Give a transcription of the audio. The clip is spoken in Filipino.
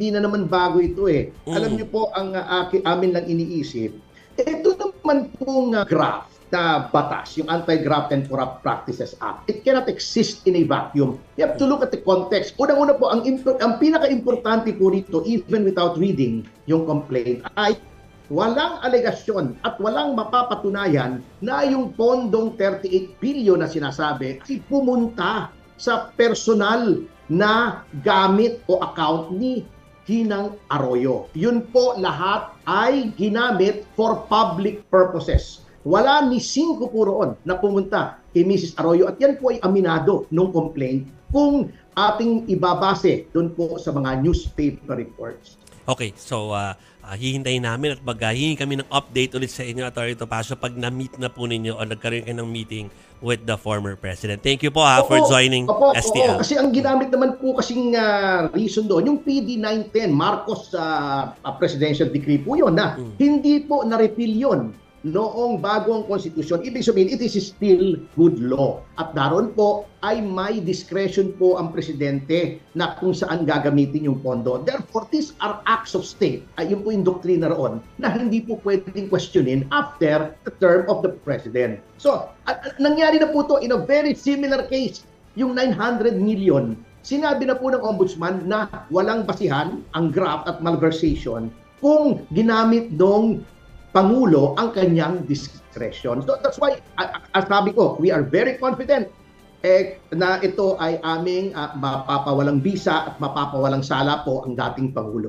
hindi na naman bago ito eh. Mm. Alam niyo po, ang uh, aki- amin lang iniisip, ito naman pong uh, graft na batas, yung Anti-Graft and Corrupt Practices Act, it cannot exist in a vacuum. You have to look at the context. Unang-una po, ang, ang pinaka-importante po rito, even without reading yung complaint, ay walang alegasyon at walang mapapatunayan na yung pondong 38 billion na sinasabi ay pumunta sa personal na gamit o account ni Hinang Arroyo. Yun po lahat ay ginamit for public purposes. Wala ni singko po roon na pumunta kay Mrs. Arroyo at yan po ay aminado nung complaint kung ating ibabase doon po sa mga newspaper reports. Okay, so uh, uh, hihintayin namin at maghahingi kami ng update ulit sa inyo, Atty. Topacio, pag na-meet na po ninyo o nagkaroon kayo ng meeting with the former president. Thank you po ha, for Opo, joining opo, STL. oo, kasi ang ginamit naman po kasing ah, reason doon, yung PD 910, Marcos ah, presidential decree po yun na Mm. hindi po na-repeal yun noong bago ang konstitusyon. Ibig sabihin, it is still good law. At daron po ay may discretion po ang presidente na kung saan gagamitin yung pondo. Therefore, these are acts of state. Ay, yun po yung doktrina roon na hindi po pwedeng questionin after the term of the president. So, nangyari na po to in a very similar case, yung 900 million. Sinabi na po ng ombudsman na walang basihan ang graft at malversation kung ginamit nung Pangulo ang kanyang discretion. So that's why, as sabi ko, we are very confident eh, na ito ay aming ah, mapapawalang bisa at mapapawalang sala po ang dating Pangulo.